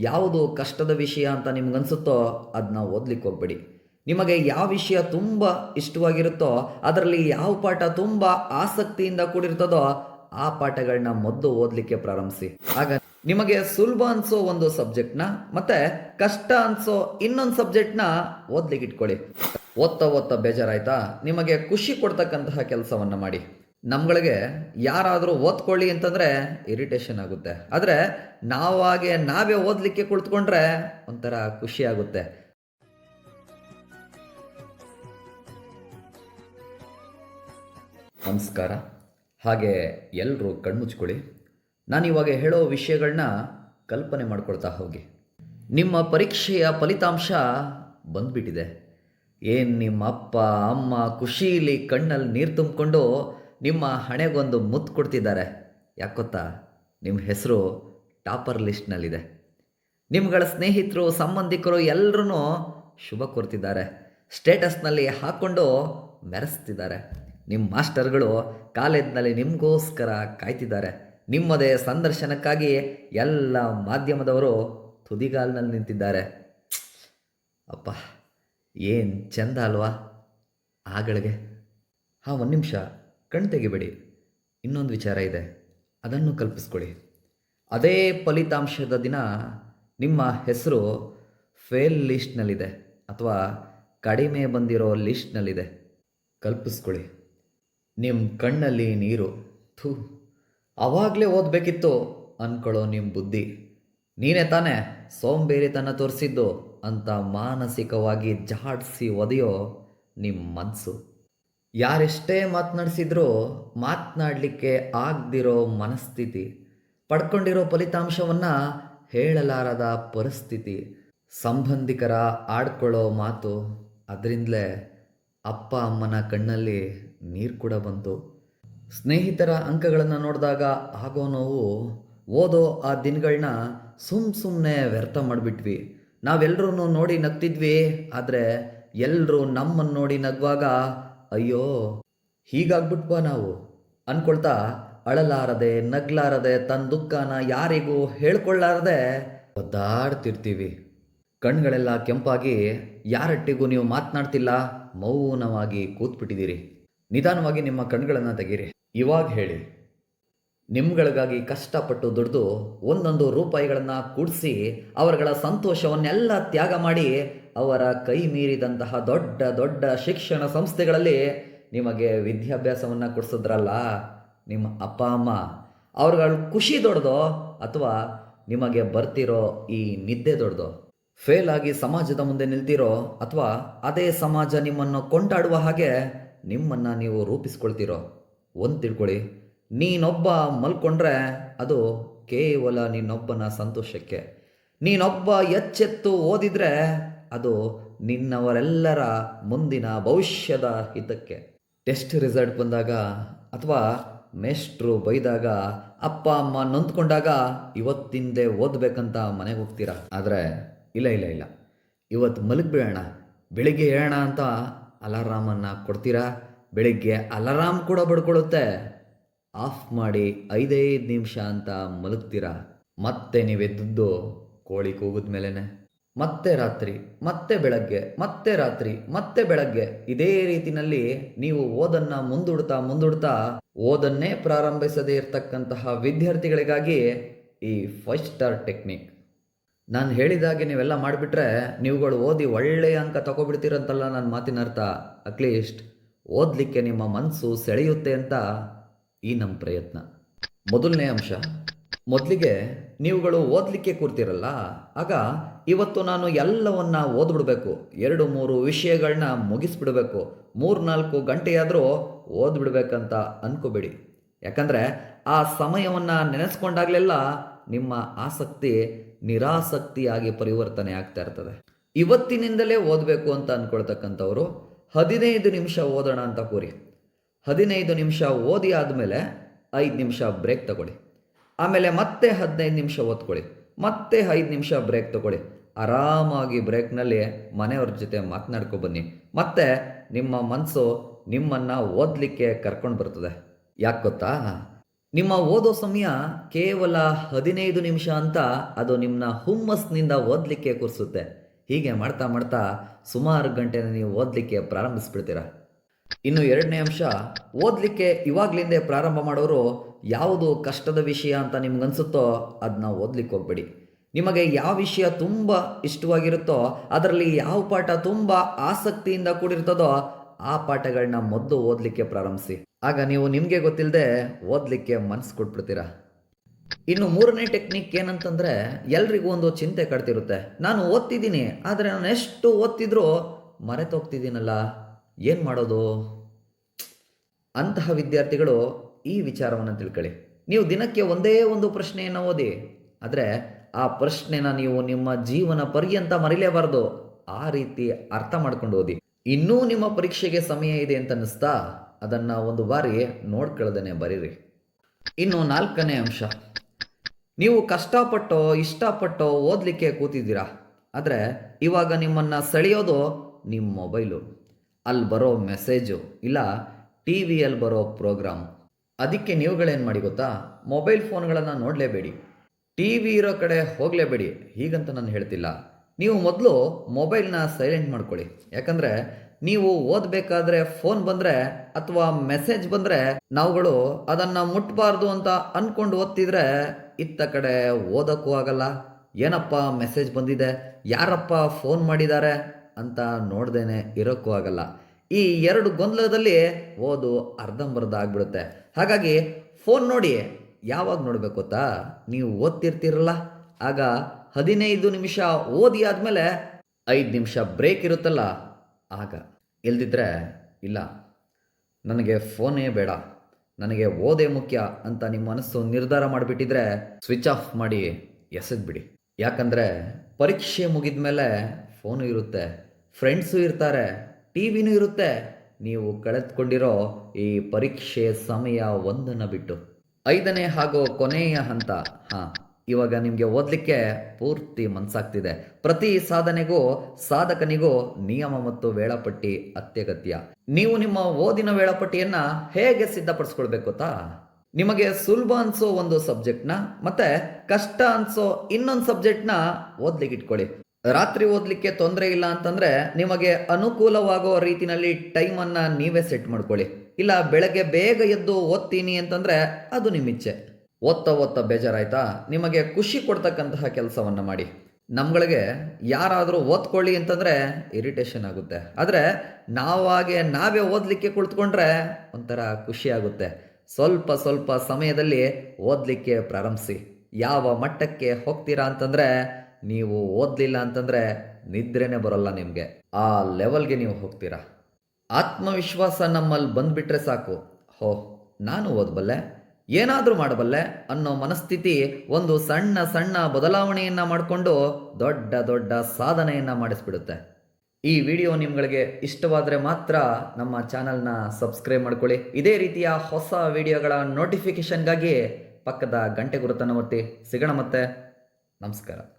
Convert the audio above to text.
ಯಾವುದು ಕಷ್ಟದ ವಿಷಯ ಅಂತ ನಿಮ್ಗನ್ಸುತ್ತೋ ಅದನ್ನ ಓದ್ಲಿಕ್ಕೆ ಹೋಗ್ಬೇಡಿ ನಿಮಗೆ ಯಾವ ವಿಷಯ ತುಂಬ ಇಷ್ಟವಾಗಿರುತ್ತೋ, ಅದರಲ್ಲಿ ಯಾವ ಪಾಠ ತುಂಬ ಆಸಕ್ತಿಯಿಂದ ಕೂಡಿರ್ತದೋ, ಆ ಪಾಠಗಳನ್ನ ಮೊದಲು ಓದಲಿಕ್ಕೆ ಪ್ರಾರಂಭಿಸಿ. ಆಗ ನಿಮಗೆ ಸುಲಭ ಅನ್ಸೋ ಒಂದು ಸಬ್ಜೆಕ್ಟ್ನ ಮತ್ತೆ ಕಷ್ಟ ಅನ್ಸೋ ಇನ್ನೊಂದು ಸಬ್ಜೆಕ್ಟ್ನ ಓದ್ಲಿಕ್ಕೆ ಇಟ್ಕೊಳ್ಳಿ ಓದ್ತಾ ಓದ್ತಾ ಬೇಜಾರಾಯ್ತಾ? ನಿಮಗೆ ಖುಷಿ ಕೊಡ್ತಕ್ಕಂತಹ ಕೆಲಸವನ್ನ ಮಾಡಿ. ನಮ್ಗಳಿಗೆ ಯಾರಾದರೂ ಓದ್ಕೊಳ್ಳಿ ಅಂತಂದರೆ ಇರಿಟೇಷನ್ ಆಗುತ್ತೆ. ಆದರೆ ನಾವಾಗೆ ನಾವೇ ಓದಲಿಕ್ಕೆ ಕುಳಿತುಕೊಂಡ್ರೆ ಒಂಥರ ಖುಷಿ ಆಗುತ್ತೆ. ನಮಸ್ಕಾರ. ಹಾಗೆ ಎಲ್ಲರೂ ಕಣ್ಮುಚ್ಕೊಳ್ಳಿ. ನಾನು ಇವಾಗ ಹೇಳೋ ವಿಷಯಗಳನ್ನ ಕಲ್ಪನೆ ಮಾಡ್ಕೊಳ್ತಾ ಹೋಗಿ. ನಿಮ್ಮ ಪರೀಕ್ಷೆಯ ಫಲಿತಾಂಶ ಬಂದ್ಬಿಟ್ಟಿದೆ. ಏನು ನಿಮ್ಮ ಅಪ್ಪ ಅಮ್ಮ ಖುಷೀಲಿ ಕಣ್ಣಲ್ಲಿ ನೀರು ತುಂಬಿಕೊಂಡು ನಿಮ್ಮ ಹಣೆಗೊಂದು ಮುತ್ತು ಕೊಡ್ತಿದ್ದಾರೆ. ಯಾಕೊತ್ತಾ ನಿಮ್ಮ ಹೆಸರು ಟಾಪರ್ ಲಿಸ್ಟ್ನಲ್ಲಿದೆ. ನಿಮ್ಗಳ ಸ್ನೇಹಿತರು, ಸಂಬಂಧಿಕರು ಎಲ್ಲರೂ ಶುಭ ಕೋರ್ತಿದ್ದಾರೆ. ಸ್ಟೇಟಸ್ನಲ್ಲಿ ಹಾಕ್ಕೊಂಡು ಮೆರೆಸ್ತಿದ್ದಾರೆ. ನಿಮ್ಮ ಮಾಸ್ಟರ್ಗಳು ಕಾಲೇಜ್ನಲ್ಲಿ ನಿಮಗೋಸ್ಕರ ಕಾಯ್ತಿದ್ದಾರೆ. ನಿಮ್ಮದೇ ಸಂದರ್ಶನಕ್ಕಾಗಿ ಎಲ್ಲ ಮಾಧ್ಯಮದವರು ತುದಿಗಾಲ್ನಲ್ಲಿ ನಿಂತಿದ್ದಾರೆ. ಅಪ್ಪ, ಏನು ಚಂದ ಅಲ್ವಾ? ಆಗಳಿಗೆ ಹಾಂ, ಒಂದು ನಿಮಿಷ. ಕಣ್ ತೆಗಿಬೇಡಿ. ಇನ್ನೊಂದು ವಿಚಾರ ಇದೆ. ಅದನ್ನು ಕಲ್ಪಿಸ್ಕೊಳ್ಳಿ. ಅದೇ ಫಲಿತಾಂಶದ ದಿನ ನಿಮ್ಮ ಹೆಸರು ಫೇಲ್ ಲಿಸ್ಟ್ನಲ್ಲಿದೆ ಅಥವಾ ಕಡಿಮೆ ಬಂದಿರೋ ಲಿಸ್ಟ್ನಲ್ಲಿದೆ. ಕಲ್ಪಿಸ್ಕೊಳ್ಳಿ. ನಿಮ್ಮ ಕಣ್ಣಲ್ಲಿ ನೀರು. ಥೂ, ಅವಾಗಲೇ ಓದಬೇಕಿತ್ತು ಅಂದ್ಕೊಳ್ಳೋ ನಿಮ್ಮ ಬುದ್ಧಿ. ನೀನೇ ತಾನೇ ಸೋಂಬೇರಿತನ ತೋರಿಸಿದ್ದು ಅಂತ ಮಾನಸಿಕವಾಗಿ ಜಾಡಿಸಿ ಒದೆಯೋ ನಿಮ್ಮ ಮನಸ್ಸು ಯಾರೆಷ್ಟೇ ಮಾತನಾಡಿಸಿದ್ರೂ ಮಾತನಾಡಲಿಕ್ಕೆ ಆಗದಿರೋ ಮನಸ್ಥಿತಿ, ಪಡ್ಕೊಂಡಿರೋ ಫಲಿತಾಂಶವನ್ನು ಹೇಳಲಾರದ ಪರಿಸ್ಥಿತಿ, ಸಂಬಂಧಿಕರ ಆಡ್ಕೊಳ್ಳೋ ಮಾತು, ಅದರಿಂದಲೇ ಅಪ್ಪ ಅಮ್ಮನ ಕಣ್ಣಲ್ಲಿ ನೀರು ಕೂಡ ಬಂತು. ಸ್ನೇಹಿತರ ಅಂಕಗಳನ್ನು ನೋಡಿದಾಗ ಆಗೋ ನೋವು, ಓದೋ ಆ ದಿನಗಳನ್ನ ಸುಮ್ಮ ಸುಮ್ಮನೆ ವ್ಯರ್ಥ ಮಾಡಿಬಿಟ್ವಿ. ನಾವೆಲ್ಲರೂ ನೋಡಿ ನಗ್ತಿದ್ವಿ, ಆದರೆ ಎಲ್ಲರೂ ನಮ್ಮನ್ನು ನೋಡಿ ನಗುವಾಗ ಅಯ್ಯೋ, ಹೀಗಾಗ್ಬಿಟ್ವಾ ನಾವು? ಅನ್ಕೊಳ್ತಾ ಅಳಲಾರದೆ, ನಗ್ಲಾರದೆ ತನ್ನ ದುಃಖನ ಯಾರಿಗೂ ಹೇಳ್ಕೊಳ್ಳಾರದೆ ಒದ್ದಾಡ್ತಿರ್ತೀವಿ. ಕಣ್ಗಳೆಲ್ಲ ಕೆಂಪಾಗಿ, ಯಾರಟ್ಟಿಗೂ ನೀವು ಮಾತನಾಡ್ತಿಲ್ಲ, ಮೌನವಾಗಿ ಕೂತ್ಬಿಟ್ಟಿದ್ದೀರಿ. ನಿಧಾನವಾಗಿ ನಿಮ್ಮ ಕಣ್ಗಳನ್ನು ತೆಗೀರಿ. ಇವಾಗ ಹೇಳಿ. ನಿಮ್ಗಳಿಗಾಗಿ ಕಷ್ಟಪಟ್ಟು ದುಡಿದು ಒಂದೊಂದು ರೂಪಾಯಿಗಳನ್ನು ಕೂಡಿಸಿ, ಅವರುಗಳ ಸಂತೋಷವನ್ನೆಲ್ಲ ತ್ಯಾಗ ಮಾಡಿ ಅವರ ಕೈ ಮೀರಿದಂತಹ ದೊಡ್ಡ ದೊಡ್ಡ ಶಿಕ್ಷಣ ಸಂಸ್ಥೆಗಳಲ್ಲಿ ನಿಮಗೆ ವಿದ್ಯಾಭ್ಯಾಸವನ್ನು ಕೊಡಿಸಿದ್ರಲ್ಲ? ನಿಮ್ಮ ಅಪ್ಪ, ಅಮ್ಮ, ಅವ್ರಗಳ ಖುಷಿ ದೊಡ್ಡದೋ ಅಥವಾ ನಿಮಗೆ ಬರ್ತಿರೋ ಈ ನಿದ್ದೆ ದೊಡ್ಡದೋ? ಫೇಲ್ ಆಗಿ ಸಮಾಜದ ಮುಂದೆ ನಿಲ್ತಿರೋ ಅಥವಾ ಅದೇ ಸಮಾಜ ನಿಮ್ಮನ್ನು ಕೊಂಡಾಡುವ ಹಾಗೆ ನಿಮ್ಮನ್ನು ನೀವು ರೂಪಿಸ್ಕೊಳ್ತಿರೋ? ಒಂದು ತಿಳ್ಕೊಳ್ಳಿ ನೀನೊಬ್ಬ ಮಲ್ಕೊಂಡ್ರೆ ಅದು ಕೇವಲ ನಿನ್ನೊಬ್ಬನ ಸಂತೋಷಕ್ಕೆ. ನೀನೊಬ್ಬ ಎಚ್ಚೆತ್ತು ಓದಿದ್ರೆ ಅದು ನಿನ್ನವರೆಲ್ಲರ ಮುಂದಿನ ಭವಿಷ್ಯದ ಹಿತಕ್ಕೆ. ಟೆಸ್ಟ್ ರಿಸಲ್ಟ್ ಬಂದಾಗ ಅಥವಾ ಮೇಷ್ಟ್ರು ಬೈದಾಗ, ಅಪ್ಪ, ಅಮ್ಮ ನೊಂದ್ಕೊಂಡಾಗ ಇವತ್ತಿಂದೆ ಓದಬೇಕಂತ ಮನೆಗೆ ಹೋಗ್ತೀರಾ? ಆದರೆ ಇಲ್ಲ ಇಲ್ಲ ಇಲ್ಲ. ಇವತ್ತು ಮಲಗಿಬಿಡೋಣ ಬೆಳಿಗ್ಗೆ ಹೇಳೋಣ ಅಂತ ಅಲಾರಾಮನ್ನು ಕೊಡ್ತೀರಾ? ಬೆಳಿಗ್ಗೆ ಅಲಾರಾಮ್ ಕೂಡ ಬಡ್ಕೊಳ್ಳುತ್ತೆ ಆಫ್ ಮಾಡಿ ಐದೈದು ನಿಮಿಷ ಅಂತ ಮಲಗ್ತೀರಾ? ಮತ್ತೆ ನೀವೆದ್ದು ಕೋಳಿ ಕೂಗಿದ ಮೇಲೇನೆ ಮತ್ತೆ ರಾತ್ರಿ, ಮತ್ತೆ ಬೆಳಗ್ಗೆ, ಮತ್ತೆ ರಾತ್ರಿ, ಮತ್ತೆ ಬೆಳಗ್ಗೆ. ಇದೇ ರೀತಿನಲ್ಲಿ ನೀವು ಓದನ್ನ ಮುಂದೂಡ್ತಾ ಮುಂದೂಡ್ತಾ ಓದನ್ನೇ ಪ್ರಾರಂಭಿಸದೇ ಇರತಕ್ಕಂತಹ ವಿದ್ಯಾರ್ಥಿಗಳಿಗಾಗಿ ಈ ಫೈವ್ ಸ್ಟಾರ್ ಟೆಕ್ನಿಕ್. ನಾನು ಹೇಳಿದಾಗೆ ನೀವೆಲ್ಲ ಮಾಡಿಬಿಟ್ರೆ ನೀವುಗಳು ಓದಿ ಒಳ್ಳೆಯ ಅಂಕ ತಗೊಬಿಡ್ತೀರಂತಲ್ಲ ನನ್ನ ಮಾತಿನ ಅರ್ಥ. ಅಟ್ಲೀಸ್ಟ್ ಓದಲಿಕ್ಕೆ ನಿಮ್ಮ ಮನಸ್ಸು ಸೆಳೆಯುತ್ತೆ ಅಂತ ಈ ನಮ್ಮ ಪ್ರಯತ್ನ. ಮೊದಲನೇ ಅಂಶ ಮೊದಲಿಗೆ ನೀವುಗಳು ಓದಲಿಕ್ಕೆ ಕೂರ್ತಿರಲ್ಲ, ಆಗ ಇವತ್ತು ನಾನು ಎಲ್ಲವನ್ನ ಓದ್ಬಿಡ್ಬೇಕು. ಎರಡು, ಮೂರು ವಿಷಯಗಳನ್ನ ಮುಗಿಸ್ಬಿಡ್ಬೇಕು. ಮೂರು ನಾಲ್ಕು ಗಂಟೆಯಾದರೂ ಓದ್ಬಿಡ್ಬೇಕಂತ ಅನ್ಕೋಬೇಡಿ. ಯಾಕಂದರೆ ಆ ಸಮಯವನ್ನು ನೆನೆಸ್ಕೊಂಡಾಗಲೆಲ್ಲ ನಿಮ್ಮ ಆಸಕ್ತಿ ನಿರಾಸಕ್ತಿಯಾಗಿ ಪರಿವರ್ತನೆ ಆಗ್ತಾ ಇರ್ತದೆ. ಇವತ್ತಿನಿಂದಲೇ ಓದಬೇಕು ಅಂತ ಅಂದ್ಕೊಳ್ತಕ್ಕಂಥವ್ರು ಹದಿನೈದು ನಿಮಿಷ ಓದೋಣ ಅಂತ ಕೂರಿ. ಹದಿನೈದು ನಿಮಿಷ ಓದಿ ಆದಮೇಲೆ ಐದು ನಿಮಿಷ ಬ್ರೇಕ್ ತಗೊಳ್ಳಿ. ಆಮೇಲೆ ಮತ್ತೆ ಹದಿನೈದು ನಿಮಿಷ ಓದ್ಕೊಳ್ಳಿ, ಮತ್ತೆ ಐದು ನಿಮಿಷ ಬ್ರೇಕ್ ತಗೊಳ್ಳಿ. ಆರಾಮಾಗಿ ಬ್ರೇಕ್ನಲ್ಲಿ ಮನೆಯವ್ರ ಜೊತೆ ಮಾತನಾಡ್ಕೊ ಬನ್ನಿ. ಮತ್ತೆ ನಿಮ್ಮ ಮನಸ್ಸು ನಿಮ್ಮನ್ನು ಓದಲಿಕ್ಕೆ ಕರ್ಕೊಂಡು ಬರ್ತದೆ. ಯಾಕೆ ಗೊತ್ತಾ? ನಿಮ್ಮ ಓದೋ ಸಮಯ ಕೇವಲ ಹದಿನೈದು ನಿಮಿಷ ಅಂತ ಅದು ನಿಮ್ಮನ್ನ ಹುಮ್ಮಸ್ನಿಂದ ಓದಲಿಕ್ಕೆ ಕೂರಿಸುತ್ತೆ. ಹೀಗೆ ಮಾಡ್ತಾ ಮಾಡ್ತಾ ಸುಮಾರು ಗಂಟೆನ ನೀವು ಓದಲಿಕ್ಕೆ ಪ್ರಾರಂಭಿಸ್ಬಿಡ್ತೀರ. ಇನ್ನು ಎರಡನೇ ಅಂಶ, ಓದಲಿಕ್ಕೆ ಇವಾಗ್ಲಿಂದೇ ಪ್ರಾರಂಭ ಮಾಡೋರು ಯಾವುದು ಕಷ್ಟದ ವಿಷಯ ಅಂತ ನಿಮ್ಗನ್ಸುತ್ತೋ ಅದನ್ನ ಓದ್ಲಿಕ್ಕೆ ಹೋಗ್ಬೇಡಿ. ನಿಮಗೆ ಯಾವ ವಿಷಯ ತುಂಬ ಇಷ್ಟವಾಗಿರುತ್ತೋ, ಅದರಲ್ಲಿ ಯಾವ ಪಾಠ ತುಂಬ ಆಸಕ್ತಿಯಿಂದ ಕೂಡಿರ್ತದೋ, ಆ ಪಾಠಗಳನ್ನ ಮೊದಲು ಓದಲಿಕ್ಕೆ ಪ್ರಾರಂಭಿಸಿ. ಆಗ ನೀವು ನಿಮಗೆ ಗೊತ್ತಿಲ್ಲದೆ ಓದಲಿಕ್ಕೆ ಮನಸ್ಸು ಕೊಟ್ಬಿಡ್ತೀರಾ? ಇನ್ನು ಮೂರನೇ ಟೆಕ್ನಿಕ್ ಏನಂತಂದ್ರೆ, ಎಲ್ರಿಗೂ ಒಂದು ಚಿಂತೆ ಕಟ್ತಿರುತ್ತೆ ನಾನು ಓದ್ತಿದ್ದೀನಿ, ಆದರೆ ನಾನು ಎಷ್ಟು ಓದ್ತಿದ್ರೂ ಮರೆತೋಗ್ತಿದ್ದೀನಲ್ಲ, ಏನು ಮಾಡೋದು? ಅಂತಹ ವಿದ್ಯಾರ್ಥಿಗಳು ಈ ವಿಚಾರವನ್ನು ತಿಳ್ಕೊಳ್ಳಿ. ನೀವು ದಿನಕ್ಕೆ ಒಂದೇ ಒಂದು ಪ್ರಶ್ನೆಯನ್ನು ಓದಿ, ಆದರೆ ಆ ಪ್ರಶ್ನೆನ ನೀವು ನಿಮ್ಮ ಜೀವನ ಪರ್ಯಂತ ಮರಿಲೇಬಾರದು. ಆ ರೀತಿ ಅರ್ಥ ಮಾಡ್ಕೊಂಡು ಓದಿ. ಇನ್ನೂ ನಿಮ್ಮ ಪರೀಕ್ಷೆಗೆ ಸಮಯ ಇದೆ ಅಂತ ಅನ್ನಿಸ್ತಾ, ಅದನ್ನು ಒಂದು ಬಾರಿ ನೋಡ್ಕೊಳ್ಳದೇನೆ ಬರೀರಿ. ಇನ್ನು ನಾಲ್ಕನೇ ಅಂಶ. ನೀವು ಕಷ್ಟಪಟ್ಟು, ಇಷ್ಟಪಟ್ಟು ಓದಲಿಕ್ಕೆ ಕೂತಿದ್ದೀರಾ? ಆದರೆ ಇವಾಗ ನಿಮ್ಮನ್ನು ಸೆಳೆಯೋದು ನಿಮ್ಮ ಮೊಬೈಲು. ಅಲ್ಲಿ ಬರೋ ಮೆಸೇಜು ಇಲ್ಲ, ಟಿ ವಿಯಲ್ಲಿ ಬರೋ ಪ್ರೋಗ್ರಾಮ್. ಅದಕ್ಕೆ ನೀವುಗಳೇನು ಮಾಡಿ ಗೊತ್ತಾ? ಮೊಬೈಲ್ ಫೋನ್ಗಳನ್ನು ನೋಡಲೇಬೇಡಿ. ಟಿ ವಿ ಇರೋ ಕಡೆ ಹೋಗಲೇಬೇಡಿ. ಹೀಗಂತ ನಾನು ಹೇಳ್ತಿಲ್ಲ. ನೀವು ಮೊದಲು ಮೊಬೈಲ್ನ ಸೈಲೆಂಟ್ ಮಾಡ್ಕೊಳ್ಳಿ. ಯಾಕಂದರೆ ನೀವು ಓದಬೇಕಾದ್ರೆ ಫೋನ್ ಬಂದರೆ ಅಥವಾ ಮೆಸೇಜ್ ಬಂದರೆ ನಾವುಗಳು ಅದನ್ನು ಮುಟ್ಟಬಾರ್ದು ಅಂತ ಅಂದ್ಕೊಂಡು ಓದ್ತಿದ್ರೆ ಇತ್ತ ಕಡೆ ಓದೋಕ್ಕೂ ಆಗಲ್ಲ. ಏನಪ್ಪ ಮೆಸೇಜ್ ಬಂದಿದೆ? ಯಾರಪ್ಪ ಫೋನ್ ಮಾಡಿದ್ದಾರೆ? ಅಂತ ನೋಡ್ದೇನೆ ಇರೋಕ್ಕೂ ಆಗಲ್ಲ. ಈ ಎರಡು ಗೊಂದಲದಲ್ಲಿ ಓದು ಅರ್ಧಂಬರ್ಧ ಆಗ್ಬಿಡುತ್ತೆ. ಹಾಗಾಗಿ ಫೋನ್ ನೋಡಿ, ಯಾವಾಗ ನೋಡಬೇಕು ಗೊತ್ತಾ? ನೀವು ಓದ್ತಿರ್ತೀರಲ್ಲ? ಆಗ ಹದಿನೈದು ನಿಮಿಷ ಓದಿ ಆದಮೇಲೆ ಐದು ನಿಮಿಷ ಬ್ರೇಕ್ ಇರುತ್ತಲ್ಲ? ಆಗ ಇಲ್ದಿದ್ರೆ ಇಲ್ಲ. ನನಗೆ ಫೋನೇ ಬೇಡ. ನನಗೆ ಓದೇ ಮುಖ್ಯ ಅಂತ ನಿಮ್ಮ ಮನಸ್ಸು ನಿರ್ಧಾರ ಮಾಡಿಬಿಟ್ಟಿದ್ರೆ ಸ್ವಿಚ್ ಆಫ್ ಮಾಡಿ ಎಸೆದ್ಬಿಡಿ ಯಾಕಂದರೆ ಪರೀಕ್ಷೆ ಮುಗಿದ ಮೇಲೆ ಫೋನು ಇರುತ್ತೆ. ಫ್ರೆಂಡ್ಸು ಇರ್ತಾರೆ. ಟಿ ವಿನೂ ಇರುತ್ತೆ. ನೀವು ಕಳೆದುಕೊಂಡಿರೋ ಈ ಪರೀಕ್ಷೆ ಸಮಯ ಒಂದನ್ನು ಬಿಟ್ಟು. ಐದನೇ ಹಾಗೂ ಕೊನೆಯ ಹಂತ. ಹಾಂ, ಇವಾಗ ನಿಮಗೆ ಓದಲಿಕ್ಕೆ ಪೂರ್ತಿ ಮನಸ್ಸಾಗ್ತಿದೆ ಪ್ರತಿ ಸಾಧನೆಗೂ, ಸಾಧಕನಿಗೂ ನಿಯಮ ಮತ್ತು ವೇಳಾಪಟ್ಟಿ ಅತ್ಯಗತ್ಯ. ನೀವು ನಿಮ್ಮ ಓದಿನ ವೇಳಾಪಟ್ಟಿಯನ್ನ ಹೇಗೆ ಸಿದ್ಧಪಡಿಸ್ಕೊಳ್ಬೇಕು ಗೊತ್ತಾ ನಿಮಗೆ ಸುಲಭ ಅನ್ಸೋ ಒಂದು ಸಬ್ಜೆಕ್ಟ್ನ ಮತ್ತೆ ಕಷ್ಟ ಅನ್ಸೋ ಇನ್ನೊಂದು ಸಬ್ಜೆಕ್ಟ್ನ ಓದ್ಲಿಕ್ಕೆ ಇಟ್ಕೊಳ್ಳಿ ರಾತ್ರಿ ಓದಲಿಕ್ಕೆ ತೊಂದರೆ ಇಲ್ಲ ಅಂತಂದರೆ ನಿಮಗೆ ಅನುಕೂಲವಾಗೋ ರೀತಿನಲ್ಲಿ ಟೈಮನ್ನು ನೀವೇ ಸೆಟ್ ಮಾಡ್ಕೊಳ್ಳಿ. ಇಲ್ಲ ಬೆಳಗ್ಗೆ ಬೇಗ ಎದ್ದು ಓದ್ತೀನಿ ಅಂತಂದರೆ ಅದು ನಿಮ್ಮ ಇಚ್ಛೆ ಓದ್ತಾ ಓದ್ತಾ ಬೇಜಾರಾಯ್ತಾ? ನಿಮಗೆ ಖುಷಿ ಕೊಡ್ತಕ್ಕಂತಹ ಕೆಲಸವನ್ನು ಮಾಡಿ. ನಮ್ಗಳಿಗೆ ಯಾರಾದರೂ ಓದ್ಕೊಳ್ಳಿ ಅಂತಂದರೆ ಇರಿಟೇಷನ್ ಆಗುತ್ತೆ. ಆದರೆ ನಾವಾಗೆ ನಾವೇ ಓದಲಿಕ್ಕೆ ಕುಳಿತುಕೊಂಡ್ರೆ ಒಂಥರ ಖುಷಿ ಆಗುತ್ತೆ. ಸ್ವಲ್ಪ ಸ್ವಲ್ಪ ಸಮಯದಲ್ಲಿ ಓದಲಿಕ್ಕೆ ಪ್ರಾರಂಭಿಸಿ. ಯಾವ ಮಟ್ಟಕ್ಕೆ ಹೋಗ್ತೀರಾ ಅಂತಂದರೆ ನೀವು ಓದಲಿಲ್ಲ ಅಂತಂದರೆ ನಿದ್ರೆನೇ ಬರೋಲ್ಲ ನಿಮಗೆ. ಆ ಲೆವೆಲ್ಗೆ ನೀವು ಹೋಗ್ತೀರಾ? ಆತ್ಮವಿಶ್ವಾಸ ನಮ್ಮಲ್ಲಿ ಬಂದುಬಿಟ್ರೆ ಸಾಕು. ಹೋ, ನಾನು ಓದಬಲ್ಲೆ? ಏನಾದರೂ ಮಾಡಬಲ್ಲೆ? ಅನ್ನೋ ಮನಸ್ಥಿತಿ ಒಂದು ಸಣ್ಣ ಸಣ್ಣ ಬದಲಾವಣೆಯನ್ನು ಮಾಡಿಕೊಂಡು ದೊಡ್ಡ ದೊಡ್ಡ ಸಾಧನೆಯನ್ನು ಮಾಡಿಸ್ಬಿಡುತ್ತೆ. ಈ ವಿಡಿಯೋ ನಿಮ್ಗಳಿಗೆ ಇಷ್ಟವಾದರೆ ಮಾತ್ರ ನಮ್ಮ ಚಾನಲ್ನ ಸಬ್ಸ್ಕ್ರೈಬ್ ಮಾಡ್ಕೊಳ್ಳಿ. ಇದೇ ರೀತಿಯ ಹೊಸ ವಿಡಿಯೋಗಳ ನೋಟಿಫಿಕೇಷನ್ಗಾಗಿ ಪಕ್ಕದ ಗಂಟೆ ಗುರುತನ್ನು ಒತ್ತಿ. ಸಿಗೋಣ ಮತ್ತೆ. ನಮಸ್ಕಾರ.